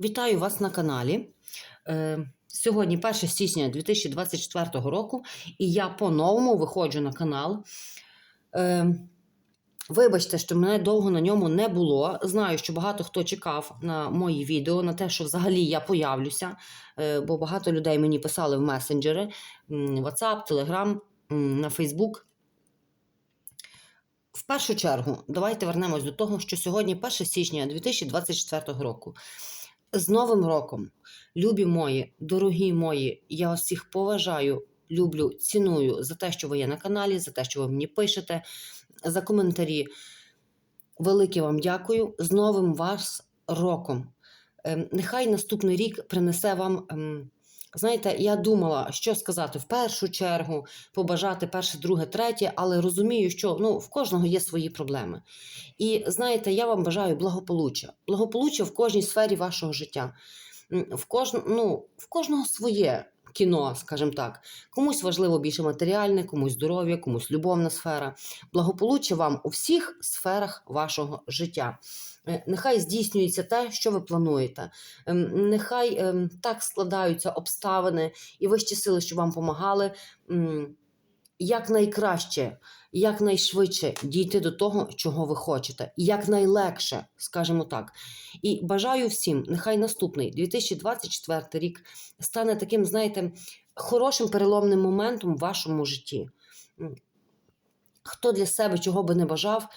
Вітаю вас на каналі. Е, Сьогодні 1 січня 2024 року, і я по-новому виходжу на канал. Е, Вибачте, що мене довго на ньому не було. Знаю, що багато хто чекав на мої відео, на те, що взагалі я появлюся, е, бо багато людей мені писали в месенджери, WhatsApp, Telegram, на Facebook. В першу чергу, давайте вернемось до того, що сьогодні 1 січня 2024 року. З Новим роком, любі мої, дорогі мої, я вас всіх поважаю, люблю, ціную за те, що ви є на каналі, за те, що ви мені пишете, за коментарі. Велике вам дякую. З Новим вас роком. Ем, Нехай наступний рік принесе вам. Знаєте, я думала, що сказати в першу чергу, побажати перше, друге, третє, але розумію, що ну, в кожного є свої проблеми. І знаєте, я вам бажаю благополуччя. Благополуччя в кожній сфері вашого життя. В, кож... ну, в кожного своє кіно, скажімо так. Комусь важливо більше матеріальне, комусь здоров'я, комусь любовна сфера. Благополуччя вам у всіх сферах вашого життя. Е, Нехай здійснюється те, що ви плануєте. Ем, Нехай ем, так складаються обставини і вищі сили, що вам допомагали якнайкраще, якнайшвидше дійти до того, чого ви хочете, якнайлегше, скажімо так. І бажаю всім, нехай наступний 2024 рік стане таким, знаєте, хорошим переломним моментом в вашому житті. Хто для себе чого би не бажав,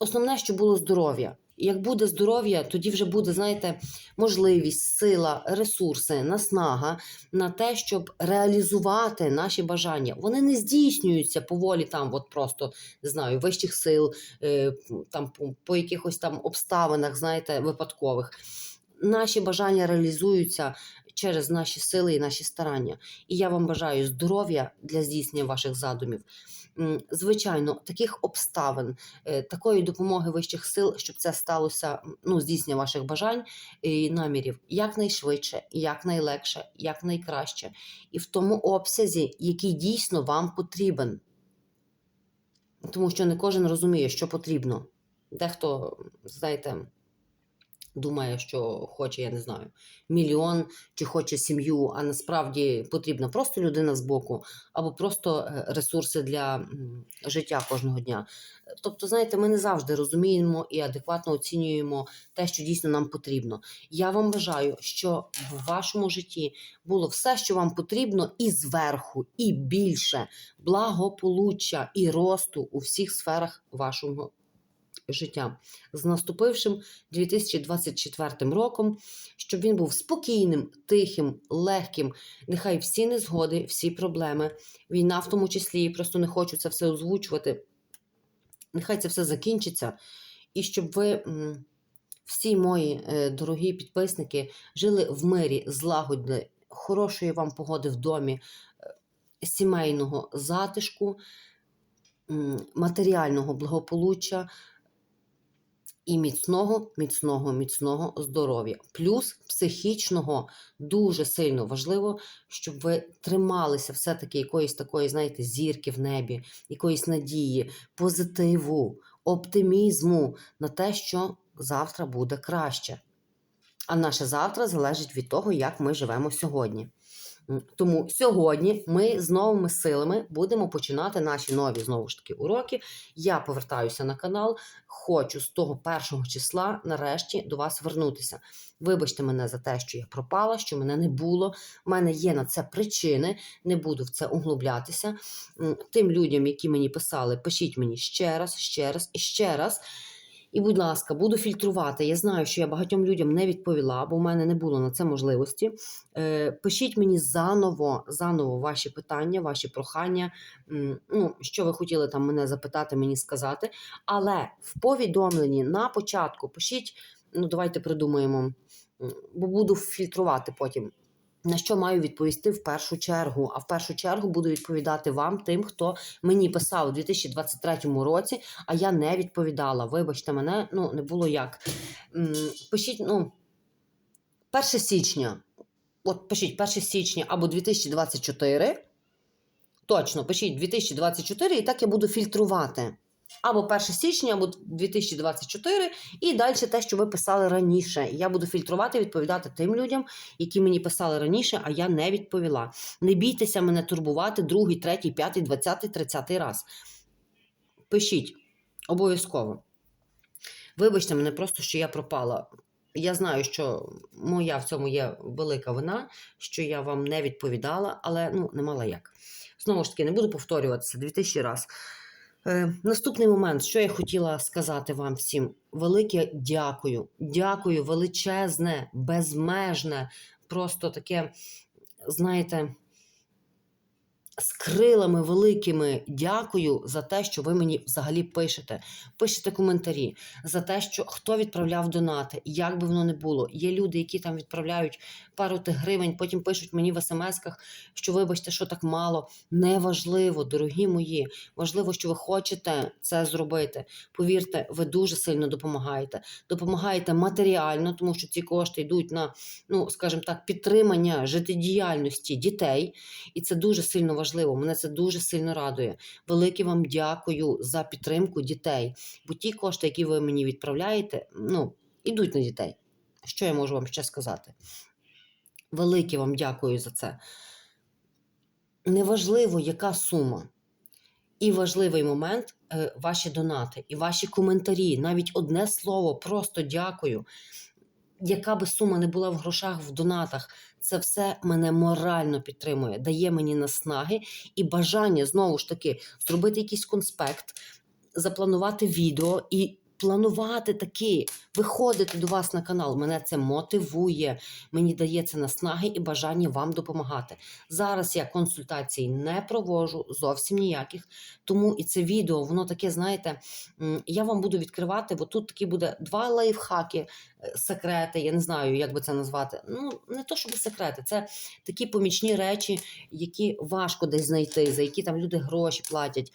основне, щоб було здоров'я. Як буде здоров'я, тоді вже буде, знаєте, можливість, сила, ресурси, наснага на те, щоб реалізувати наші бажання. Вони не здійснюються поволі там, от просто не знаю, вищих сил, е, там по якихось там обставинах, знаєте, випадкових. Наші бажання реалізуються через наші сили і наші старання. І я вам бажаю здоров'я для здійснення ваших задумів. Звичайно, таких обставин, е, такої допомоги вищих сил, щоб це сталося, ну, здійснення ваших бажань і намірів якнайшвидше, якнайлегше, якнайкраще, і в тому обсязі, який дійсно вам потрібен. Тому що не кожен розуміє, що потрібно. Дехто, знаєте, думає, що хоче, я не знаю, мільйон чи хоче сім'ю, а насправді потрібна просто людина з боку, або просто е, ресурси для життя кожного дня. Тобто, знаєте, ми не завжди розуміємо і адекватно оцінюємо те, що дійсно нам потрібно. Я вам бажаю, що в вашому житті було все, що вам потрібно, і зверху, і більше благополуччя і росту у всіх сферах вашого життя з наступившим 2024 роком, щоб він був спокійним, тихим, легким. Нехай всі незгоди, всі проблеми, війна в тому числі, просто не хочу це все озвучувати. Нехай це все закінчиться, і щоб ви, всі мої е, дорогі підписники, жили в мирі, злагоді, хорошої вам погоди в домі, е, сімейного затишку, матеріального благополуччя і міцного, міцного, міцного здоров'я. Плюс психічного дуже сильно важливо, щоб ви трималися все-таки якоїсь такої, знаєте, зірки в небі, якоїсь надії, позитиву, оптимізму на те, що завтра буде краще. А наше завтра залежить від того, як ми живемо сьогодні. Тому сьогодні ми з новими силами будемо починати наші нові знову ж таки уроки. Я повертаюся на канал, хочу з того першого числа нарешті до вас вернутися. Вибачте мене за те, що я пропала, що мене не було. У мене є на це причини, не буду в це углублятися. Тим людям, які мені писали, пишіть мені ще раз, ще раз і ще раз. І, будь ласка, буду фільтрувати. Я знаю, що я багатьом людям не відповіла, бо в мене не було на це можливості. Е, Пишіть мені заново, заново ваші питання, ваші прохання. Ну, що ви хотіли там мене запитати, мені сказати. Але в повідомленні на початку пишіть, ну давайте придумаємо, бо буду фільтрувати потім. На що маю відповісти в першу чергу? А в першу чергу буду відповідати вам, тим, хто мені писав у 2023 році, а я не відповідала. Вибачте мене, ну не було як. Пишіть, ну, 1 січня. От пишіть 1 січня або 2024. Точно, пишіть 2024, і так я буду фільтрувати. Або 1 січня, або 2024, і далі те, що ви писали раніше. Я буду фільтрувати, відповідати тим людям, які мені писали раніше, а я не відповіла. Не бійтеся мене турбувати другий, третій, п'ятий, двадцятий, тридцятий раз. Пишіть обов'язково. Вибачте мене просто, що я пропала. Я знаю, що моя в цьому є велика вина, що я вам не відповідала, але ну, не мала як. Знову ж таки, не буду повторюватися 2000 раз. Е, наступний момент, що я хотіла сказати вам всім: велике дякую. Дякую, величезне, безмежне, просто таке, знаєте, з крилами великими дякую за те, що ви мені взагалі пишете. Пишете коментарі за те, що хто відправляв донати, як би воно не було. Є люди, які там відправляють пару тих гривень, потім пишуть мені в смс-ках, що вибачте, що так мало. Неважливо, дорогі мої. Важливо, що ви хочете це зробити. Повірте, ви дуже сильно допомагаєте. Допомагаєте матеріально, тому що ці кошти йдуть на, ну скажімо так, підтримання життєдіяльності дітей, і це дуже сильно важливо. Мене це дуже сильно радує. Велике вам дякую за підтримку дітей. Бо ті кошти, які ви мені відправляєте, ну, ідуть на дітей. Що я можу вам ще сказати? Велике вам дякую за це. Неважливо, яка сума. І важливий момент е, ваші донати і ваші коментарі. Навіть одне слово, просто дякую. Яка би сума не була в грошах, в донатах, це все мене морально підтримує, дає мені наснаги і бажання знову ж таки зробити якийсь конспект, запланувати відео і планувати таки, виходити до вас на канал. Мене це мотивує, мені дає це наснаги і бажання вам допомагати. Зараз я консультацій не проводжу зовсім ніяких, тому і це відео, воно таке, знаєте, я вам буду відкривати, бо тут такі буде два лайфхаки, секрети, я не знаю, як би це назвати. Ну, не то, щоб секрети, це такі помічні речі, які важко десь знайти, за які там люди гроші платять,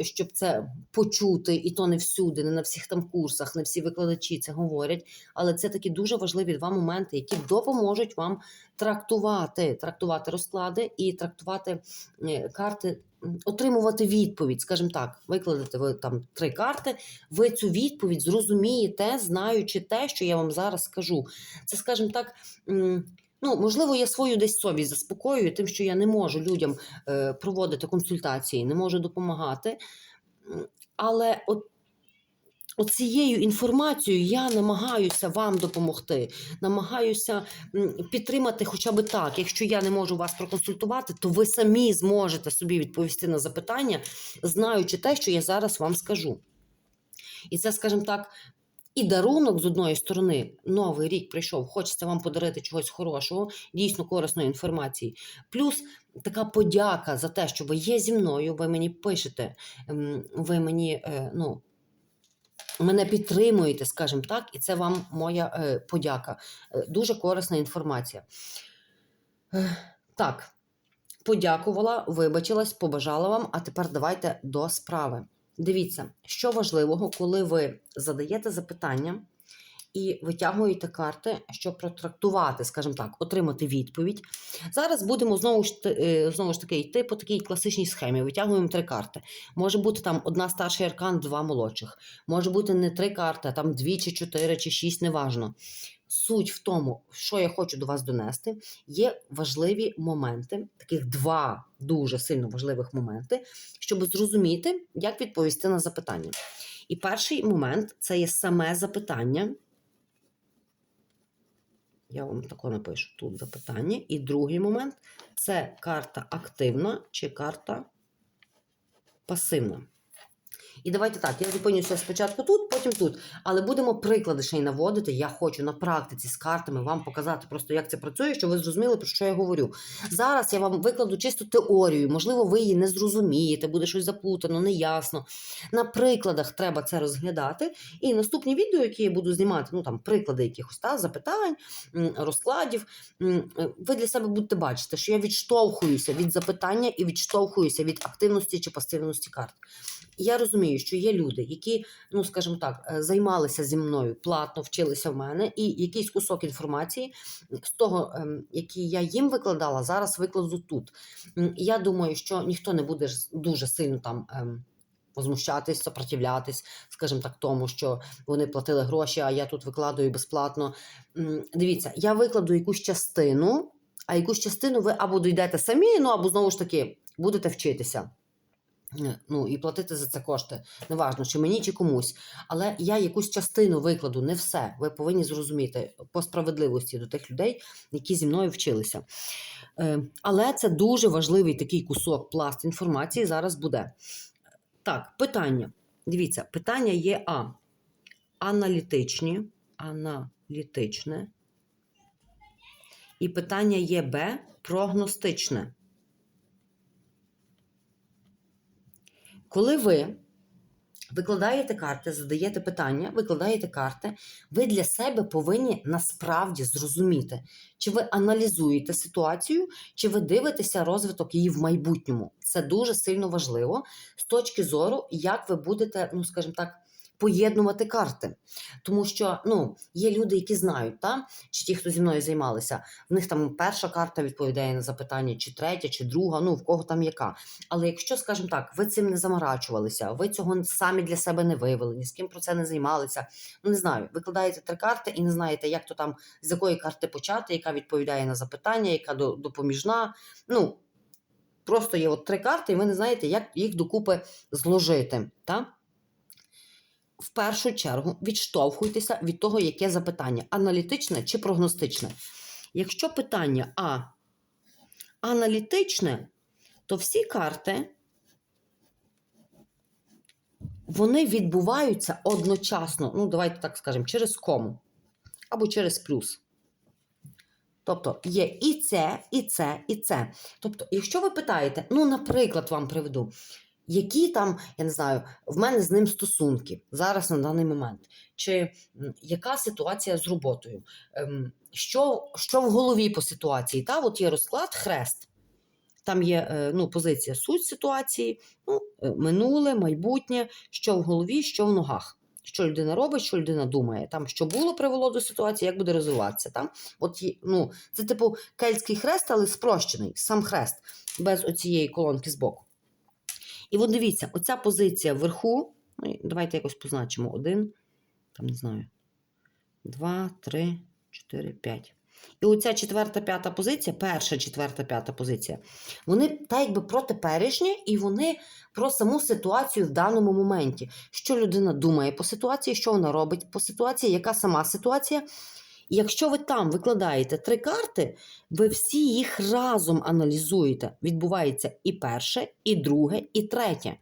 щоб це почути, і то не всюди, не на всіх там курсах, не всі викладачі це говорять. Але це такі дуже важливі два моменти, які допоможуть вам трактувати, трактувати розклади і трактувати е, карти. Отримувати відповідь, скажімо так, викладете ви там три карти, ви цю відповідь зрозумієте, знаючи те, що я вам зараз скажу. Це, скажімо так, ну, можливо, я свою десь совість заспокоюю, тим, що я не можу людям е, проводити консультації, не можу допомагати. Але от Оцією інформацією я намагаюся вам допомогти, намагаюся підтримати хоча б так. Якщо я не можу вас проконсультувати, то ви самі зможете собі відповісти на запитання, знаючи те, що я зараз вам скажу. І це, скажімо так, і дарунок з одної сторони, новий рік прийшов, хочеться вам подарити чогось хорошого, дійсно корисної інформації. Плюс така подяка за те, що ви є зі мною, ви мені пишете, ем, ви мені, е, ну мене підтримуєте, скажімо так, і це вам моя е, подяка. Е, дуже корисна інформація. Е, так, подякувала, вибачилась, побажала вам, а тепер давайте до справи. Дивіться, що важливого, коли ви задаєте запитання і витягуєте карти, щоб протрактувати, скажімо так, отримати відповідь. Зараз будемо знову ж, е, знову ж таки йти по такій класичній схемі. Витягуємо три карти. Може бути там одна старший аркан, два молодших. Може бути не три карти, а там дві чи чотири чи шість, неважно. Суть в тому, що я хочу до вас донести, є важливі моменти, таких два дуже сильно важливих моменти, щоб зрозуміти, як відповісти на запитання. І перший момент це є саме запитання. Я вам тако напишу тут запитання. І другий момент це карта активна чи карта пасивна. І давайте так, я зупинюся спочатку тут, потім тут. Але будемо приклади ще й наводити. Я хочу на практиці з картами вам показати просто, як це працює, щоб ви зрозуміли, про що я говорю. Зараз я вам викладу чисто теорію. Можливо, ви її не зрозумієте, буде щось запутано, неясно. На прикладах треба це розглядати. І наступні відео, які я буду знімати, ну там приклади якихось та, запитань, розкладів. е, Ви для себе будете бачити, що я відштовхуюся від запитання і відштовхуюся від активності чи пасивності карт. Я розумію, що є люди, які, ну скажімо так, е, займалися зі мною платно, вчилися в мене, і якийсь кусок інформації з того, ем, який я їм викладала, зараз викладу тут. Я думаю, що ніхто не буде дуже сильно там. ем, возмущатись, сопротивлятись, скажімо так, тому, що вони платили гроші, а я тут викладаю безплатно. Дивіться, я викладу якусь частину, а якусь частину ви або дійдете самі, ну або знову ж таки будете вчитися. Е, Ну і платити за це кошти. Неважно, чи мені, чи комусь. Але я якусь частину викладу, не все. Ви повинні зрозуміти по справедливості до тих людей, які зі мною вчилися. Е, Але це дуже важливий такий кусок пласт інформації зараз буде. Так, питання. Дивіться, питання є А. Аналітичні. Аналітичне. І питання є Б. Прогностичне. Коли ви викладаєте карти, задаєте питання, викладаєте карти, ви для себе повинні насправді зрозуміти, чи ви аналізуєте ситуацію, чи ви дивитеся розвиток її в майбутньому. Це дуже сильно важливо з точки зору, як ви будете, ну скажімо так. Поєднувати карти, тому що ну є люди, які знають, та чи ті, хто зі мною займалися, в них там перша карта відповідає на запитання, чи третя, чи друга, ну в кого там яка. Але якщо, скажімо так, ви цим не заморачувалися, ви цього самі для себе не вивели, ні з ким про це не займалися. Ну не знаю, викладаєте три карти і не знаєте, як то там з якої карти почати, яка відповідає на запитання, яка допоміжна. Ну просто є от три карти, і ви не знаєте, як їх докупи зложити. Та? В першу чергу відштовхуйтеся від того, яке запитання: аналітичне чи прогностичне. Якщо питання А аналітичне, то всі карти вони відбуваються одночасно. Ну, давайте так скажемо, через кому або через плюс. Тобто є і це, і це, і це. Тобто, якщо ви питаєте, ну, наприклад, вам приведу, які там, я не знаю, в мене з ним стосунки зараз на даний момент, чи яка ситуація з роботою, ем, що, що в голові по ситуації? Та, от є розклад хрест. Там є е, ну, позиція суть ситуації, ну, е, минуле, майбутнє, що в голові, що в ногах. Що людина робить, що людина думає, там що було привело до ситуації, як буде розвиватися. Там от ну, це типу кельтський хрест, але спрощений, сам хрест, без оцієї колонки збоку. І от дивіться, оця позиція вверху. ну, Давайте якось позначимо один, там не знаю, два, три, чотири, п'ять. І оця четверта, п'ята позиція, перша, четверта, п'ята позиція, вони так якби про теперішнє, і вони про саму ситуацію в даному моменті. Що людина думає по ситуації, що вона робить по ситуації, яка сама ситуація. Якщо ви там викладаєте три карти, ви всі їх разом аналізуєте. Відбувається і перше, і друге, і третє.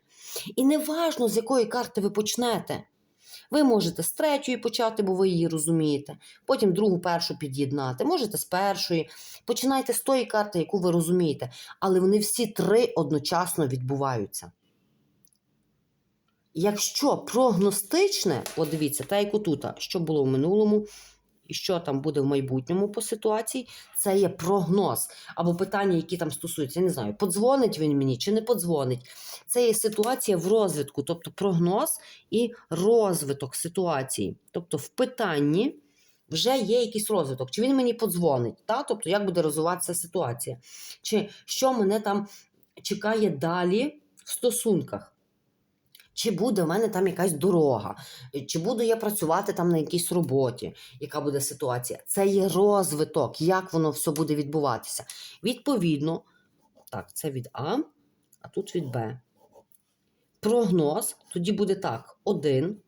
І неважно, з якої карти ви почнете. Ви можете з третьої почати, бо ви її розумієте. Потім другу, першу під'єднати. Можете з першої. Починайте з тої карти, яку ви розумієте. Але вони всі три одночасно відбуваються. Якщо прогностичне, от дивіться, та як отут, що було в минулому, і що там буде в майбутньому по ситуації, це є прогноз. Або питання, які там стосуються, я не знаю, подзвонить він мені чи не подзвонить. Це є ситуація в розвитку, тобто прогноз і розвиток ситуації. Тобто в питанні вже є якийсь розвиток. Чи він мені подзвонить, та? тобто як буде розвиватися ситуація, чи що мене там чекає далі в стосунках. Чи буде в мене там якась дорога, чи буду я працювати там на якійсь роботі, яка буде ситуація? Це є розвиток, як воно все буде відбуватися. Відповідно, так, це від А, а тут від Б. Прогноз тоді буде так: один,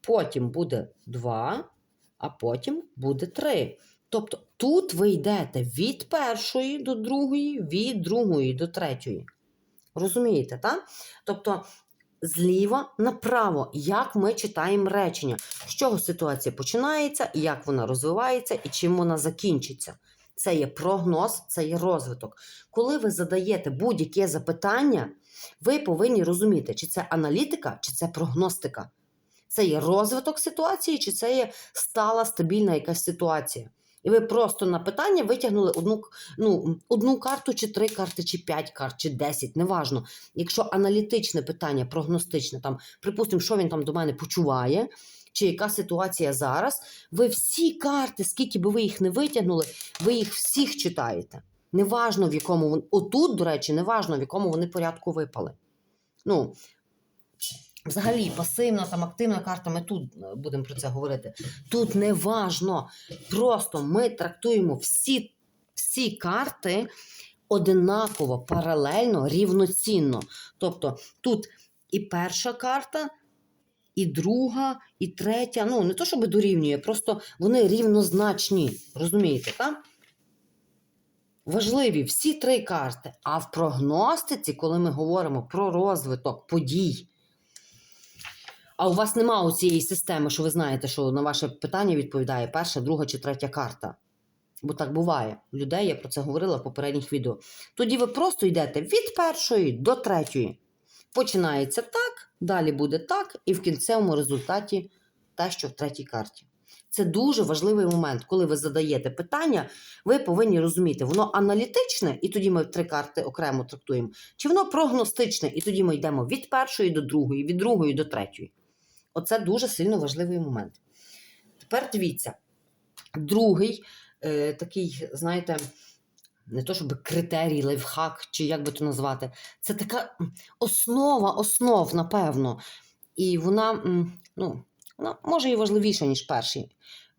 потім буде два, а потім буде три. Тобто тут ви йдете від першої до другої, від другої до третьої. Розумієте, так? Тобто зліва направо, як ми читаємо речення, з чого ситуація починається, як вона розвивається і чим вона закінчиться. Це є прогноз, це є розвиток. Коли ви задаєте будь-яке запитання, ви повинні розуміти, чи це аналітика, чи це прогностика. Це є розвиток ситуації, чи це є стала стабільна якась ситуація. І ви просто на питання витягнули одну, ну, одну карту, чи три карти, чи п'ять карт, чи десять, неважно. Якщо аналітичне питання, прогностичне, там, припустимо, що він там до мене почуває, чи яка ситуація зараз, ви всі карти, скільки би ви їх не витягнули, ви їх всіх читаєте. Неважно в якому вони. Отут, до речі, неважно, в якому вони порядку випали. Ну, Взагалі, пасивна там активна карта, ми тут е, будемо про це говорити. Тут не важно. Просто ми трактуємо всі, всі карти одинаково, паралельно, рівноцінно. Тобто тут і перша карта, і друга, і третя. Ну, не то, щоб дорівнює, просто вони рівнозначні. Розумієте, так? Важливі всі три карти. А в прогностиці, коли ми говоримо про розвиток подій, а у вас нема у цієї системи, що ви знаєте, що на ваше питання відповідає перша, друга чи третя карта. Бо так буває. У людей я про це говорила в попередніх відео. Тоді ви просто йдете від першої до третьої. Починається так, далі буде так, і в кінцевому результаті те, що в третій карті. Це дуже важливий момент. Коли ви задаєте питання, ви повинні розуміти, воно аналітичне, і тоді ми три карти окремо трактуємо, чи воно прогностичне, і тоді ми йдемо від першої до другої, від другої до третьої. Оце дуже сильно важливий момент. Тепер дивіться, другий е, такий, знаєте, не то щоб критерій, лайфхак, чи як би то назвати, це така основа основ, напевно. І вона, ну, вона може і важливіша, ніж перший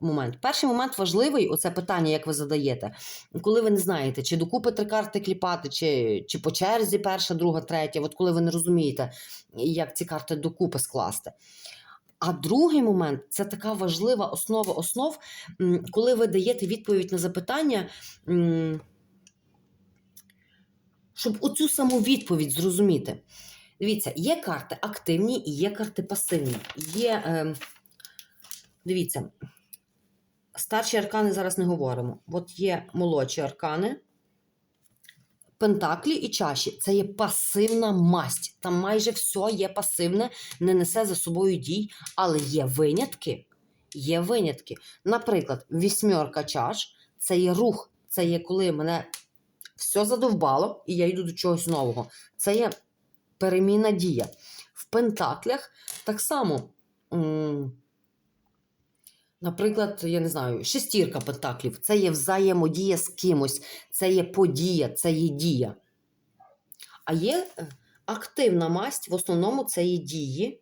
момент. Перший момент важливий оце питання, як ви задаєте. Коли ви не знаєте, чи докупи три карти кліпати, чи, чи по черзі перша, друга, третя, от коли ви не розумієте, як ці карти докупи скласти. А другий момент це така важлива основа основ, коли ви даєте відповідь на запитання, щоб оцю саму відповідь зрозуміти. Дивіться, є карти активні і є карти пасивні. Є, е, дивіться, старші аркани зараз не говоримо. От є молодші аркани, пентаклі і чаші. Це є пасивна масть. Там майже все є пасивне, не несе за собою дій, але є винятки. Є винятки. Наприклад, вісьмерка чаш це є рух, це є коли мене все задовбало, і я йду до чогось нового. Це є перемінна дія. В пентаклях так само. Наприклад, я не знаю, шестірка пентаклів це є взаємодія з кимось, це є подія, це є дія. А є е, активна масть, в основному це є дії.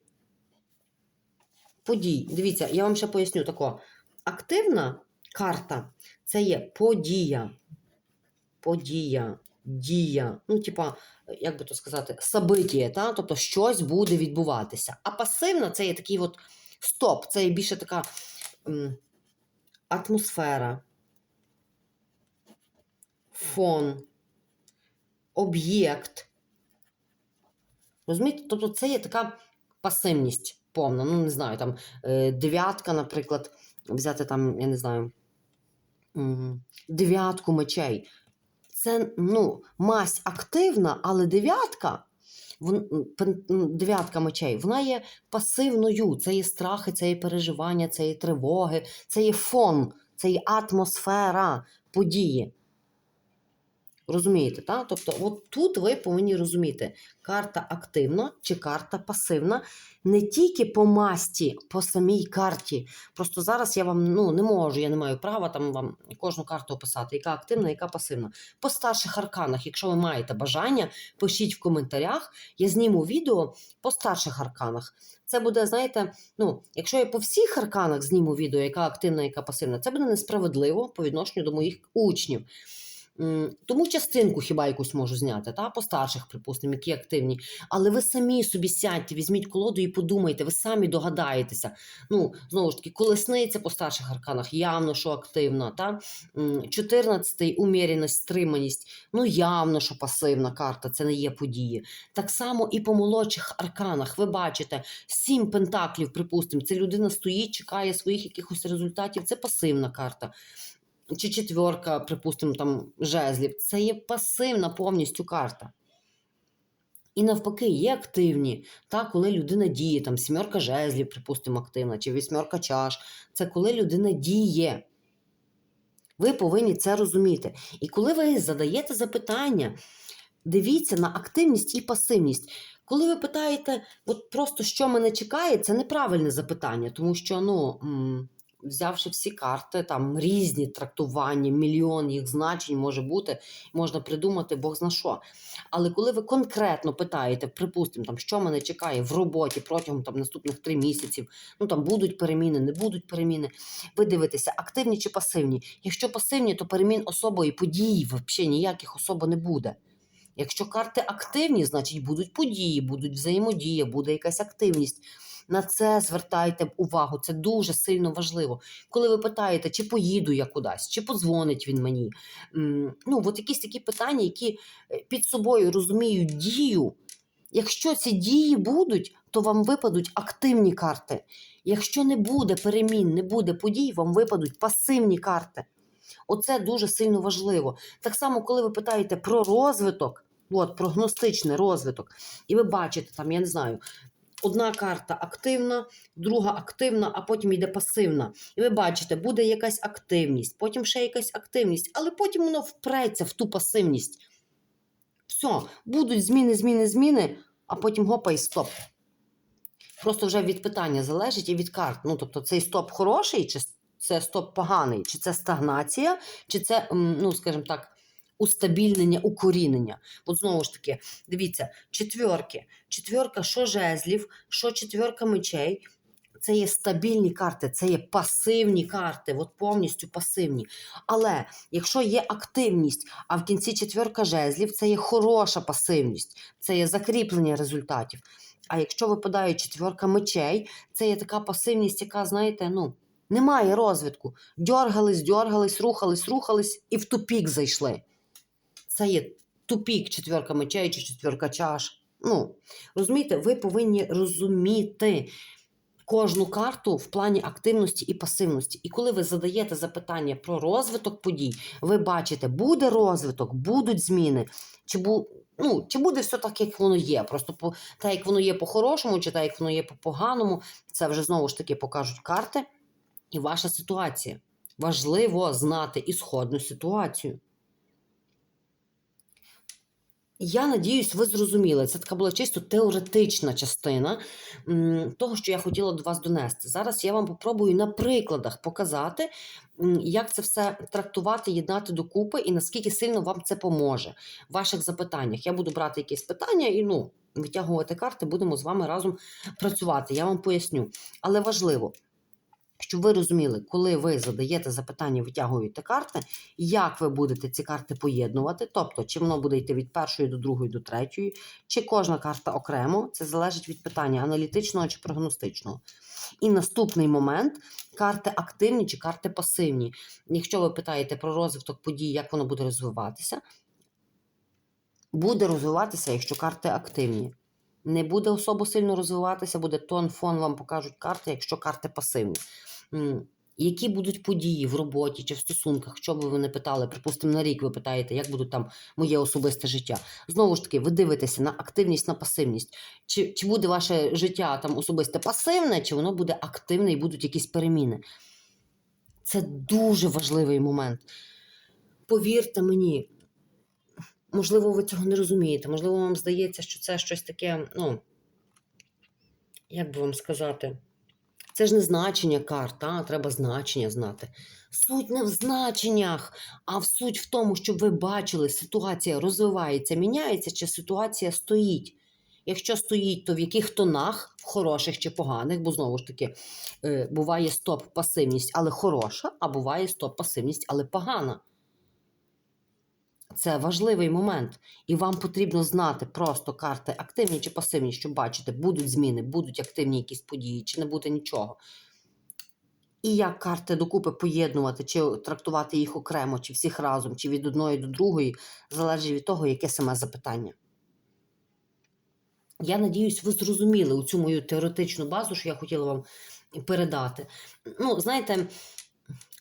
Подій. Дивіться, я вам ще поясню тако. Активна карта це є подія. Подія, дія. Ну, типа, як би то сказати, событие, та? тобто щось буде відбуватися. А пасивна це є такий от стоп, це є більше така атмосфера, фон, об'єкт. Розумієте? Тобто це є така пасивність повна. Ну, не знаю, там е, дев'ятка, наприклад, взяти там, я не знаю, дев'ятку мечей. Це ну, мазь активна, але дев'ятка. М, Дев'ятка мечей, вона є пасивною. Це є страхи, це є переживання, це є тривоги, це є фон, це є атмосфера події. Розумієте, так? Тобто, от тут ви повинні розуміти, карта активна чи карта пасивна не тільки по масті, по самій карті. Просто зараз я вам ну, не можу, я не маю права там вам кожну карту описати, яка активна, яка пасивна. По старших арканах, якщо ви маєте бажання, пишіть в коментарях. Я зніму відео по старших арканах. Це буде, знаєте, ну, якщо я по всіх арканах зніму відео, яка активна, яка пасивна, це буде несправедливо по відношенню до моїх учнів. Тому частинку хіба якусь можу зняти, та по старших, припустимо, які активні. Але ви самі собі сядьте, візьміть колоду і подумайте, ви самі догадаєтеся. Ну, знову ж таки, колесниця по старших арканах явно, що активна. Та? 14-й уміреність, стриманість. Ну, явно, що пасивна карта, це не є події. Так само і по молодших арканах. Ви бачите, сім пентаклів, припустимо, це людина стоїть, чекає своїх якихось результатів. Це пасивна карта чи четверка, припустимо, там жезлів, це є пасивна повністю карта. І навпаки, є активні, та, коли людина діє, там сімерка жезлів, припустимо, активна, чи вісьмерка чаш. Це коли людина діє. Ви повинні це розуміти. І коли ви задаєте запитання, дивіться на активність і пасивність. Коли ви питаєте, от просто що мене чекає, це неправильне запитання, тому що ну, взявши всі карти, там різні трактування, мільйон їх значень може бути, можна придумати Бог зна що. Але коли ви конкретно питаєте, припустимо, там, що мене чекає в роботі протягом там, наступних три місяців, ну там будуть переміни, не будуть переміни, ви дивитеся, активні чи пасивні. Якщо пасивні, то перемін особої подій взагалі ніяких особо не буде. Якщо карти активні, значить будуть події, будуть взаємодія, буде якась активність. На це звертайте увагу, це дуже сильно важливо. Коли ви питаєте, чи поїду я кудись, чи подзвонить він мені. Ну, от якісь такі питання, які е, під собою розуміють дію. Якщо ці дії будуть, то вам випадуть активні карти. Якщо не буде перемін, не буде подій, вам випадуть пасивні карти. Оце дуже сильно важливо. Так само, коли ви питаєте про розвиток, от, прогностичний розвиток, і ви бачите, там, я не знаю, одна карта активна, друга активна, а потім йде пасивна. І ви бачите, буде якась активність, потім ще якась активність, але потім воно впреться в ту пасивність. Все, будуть зміни, зміни, зміни, а потім гопа і стоп. Просто вже від питання залежить і від карт. Ну, тобто, цей стоп хороший, чи це стоп поганий, чи це стагнація, чи це, ну, скажімо так, устабільнення, укорінення. От знову ж таки, дивіться, четверки. Четверка, що жезлів, що четверка мечей. Це є стабільні карти, це є пасивні карти, от повністю пасивні. Але якщо є активність, а в кінці четверка жезлів, це є хороша пасивність, це є закріплення результатів. А якщо випадає четверка мечей, це є така пасивність, яка, знаєте, ну, немає розвитку. Дьоргались, дьоргались, рухались, рухались і в тупік зайшли. Це є тупік четверка мечей чи четверка чаш. Ну, розумієте, ви повинні розуміти кожну карту в плані активності і пасивності. І коли ви задаєте запитання про розвиток подій, ви бачите, буде розвиток, будуть зміни, чи бу... Ну, чи буде все так, як воно є? Просто по так, як воно є по-хорошому, чи так, як воно є по-поганому, це вже знову ж таки покажуть карти і ваша ситуація. Важливо знати ісходну ситуацію. Я надіюсь, ви зрозуміли. Це така була чисто теоретична частина того, що я хотіла до вас донести. Зараз я вам попробую на прикладах показати, як це все трактувати, єднати докупи і наскільки сильно вам це поможе в ваших запитаннях. Я буду брати якісь питання і ну, витягувати карти, будемо з вами разом працювати. Я вам поясню. Але важливо. Щоб ви розуміли, коли ви задаєте запитання, витягуєте карти, як ви будете ці карти поєднувати, тобто, чи воно буде йти від першої до другої до третьої, чи кожна карта окремо, це залежить від питання аналітичного чи прогностичного. І наступний момент карти активні чи карти пасивні. Якщо ви питаєте про розвиток подій, як воно буде розвиватися, буде розвиватися, якщо карти активні. Не буде особо сильно розвиватися, буде тон, фон, вам покажуть карти, якщо карти пасивні. Які будуть події в роботі чи в стосунках, що би ви не питали, припустимо, на рік ви питаєте, як буде там моє особисте життя. Знову ж таки, ви дивитеся на активність, на пасивність. Чи, чи буде ваше життя там особисте пасивне, чи воно буде активне і будуть якісь переміни. Це дуже важливий момент. Повірте мені, можливо, ви цього не розумієте, можливо, вам здається, що це щось таке, ну, як би вам сказати, це ж не значення карт, а треба значення знати. Суть не в значеннях, а в суть в тому, щоб ви бачили, ситуація розвивається, міняється, чи ситуація стоїть. Якщо стоїть, то в яких тонах, в хороших чи поганих, бо знову ж таки, е, буває стоп-пасивність, але хороша, а буває стоп-пасивність, але погана. Це важливий момент. І вам потрібно знати просто карти активні чи пасивні, щоб бачити, будуть зміни, будуть активні якісь події, чи не буде нічого. І як карти докупи поєднувати, чи трактувати їх окремо, чи всіх разом, чи від одної до другої, залежить від того, яке саме запитання. Я надіюсь, ви зрозуміли цю мою теоретичну базу, що я хотіла вам передати. Ну, знаєте,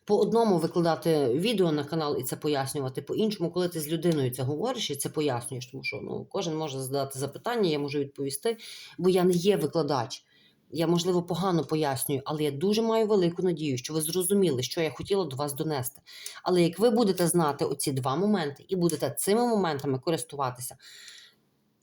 по одному викладати відео на канал і це пояснювати, по іншому, коли ти з людиною це говориш і це пояснюєш, тому що ну, кожен може задати запитання, я можу відповісти, бо я не є викладач. Я, можливо, погано пояснюю, але я дуже маю велику надію, що ви зрозуміли, що я хотіла до вас донести. Але як ви будете знати оці два моменти і будете цими моментами користуватися,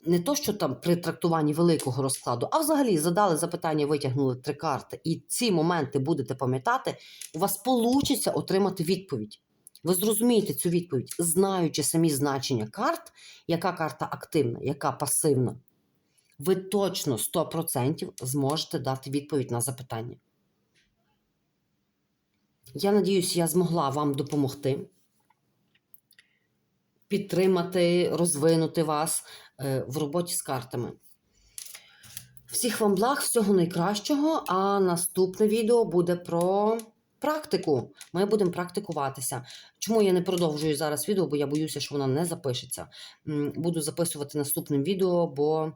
не то, що там при трактуванні великого розкладу, а взагалі задали запитання, витягнули три карти, і ці моменти будете пам'ятати, у вас вийде отримати відповідь. Ви зрозумієте цю відповідь, знаючи самі значення карт, яка карта активна, яка пасивна. Ви точно 100% зможете дати відповідь на запитання. Я надіюсь, я змогла вам допомогти, підтримати, розвинути вас е, в роботі з картами. Всіх вам благ, всього найкращого. А наступне відео буде про практику. Ми будемо практикуватися. Чому я не продовжую зараз відео, бо я боюся, що воно не запишеться. Буду записувати наступним відео, бо,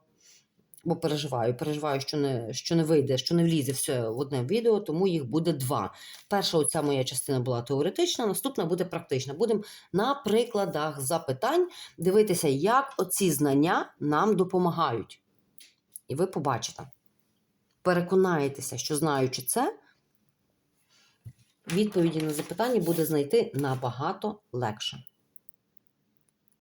бо переживаю. Переживаю, що не, що не вийде, що не влізе все в одне відео, тому їх буде два. Перша оця моя частина була теоретична, наступна буде практична. Будемо на прикладах запитань дивитися, як оці знання нам допомагають. І ви побачите. Переконаєтеся, що знаючи це, відповіді на запитання буде знайти набагато легше.